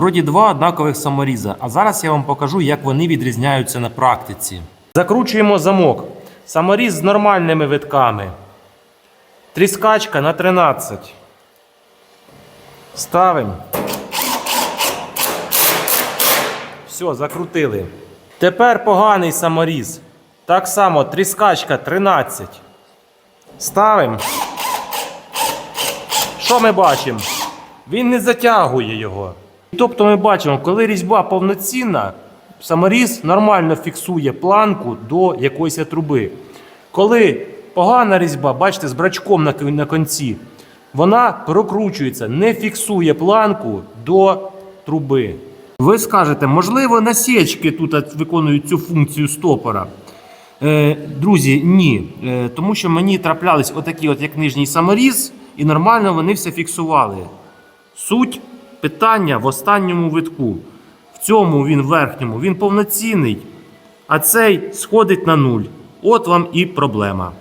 Вроді два однакових саморіза, а зараз я вам покажу, як вони відрізняються на практиці. Закручуємо замок. Саморіз з нормальними витками. Тріскачка на 13. Ставимо. Все, закрутили. Тепер поганий саморіз. Так само тріскачка 13. Ставимо. Що ми бачимо? Він не затягує його. Тобто ми бачимо, коли різьба повноцінна, саморіз нормально фіксує планку до якоїсь труби. Коли погана різьба, бачите, з брачком на, кінці, вона прокручується, не фіксує планку до труби. Ви скажете, можливо, насічки тут виконують цю функцію стопора. Е, друзі, ні. Е, тому що мені траплялись отакі, от як нижній саморіз, і нормально вони все фіксували. Суть питання в останньому витку. В цьому він верхньому, він повноцінний, а цей сходить на нуль. От вам і проблема.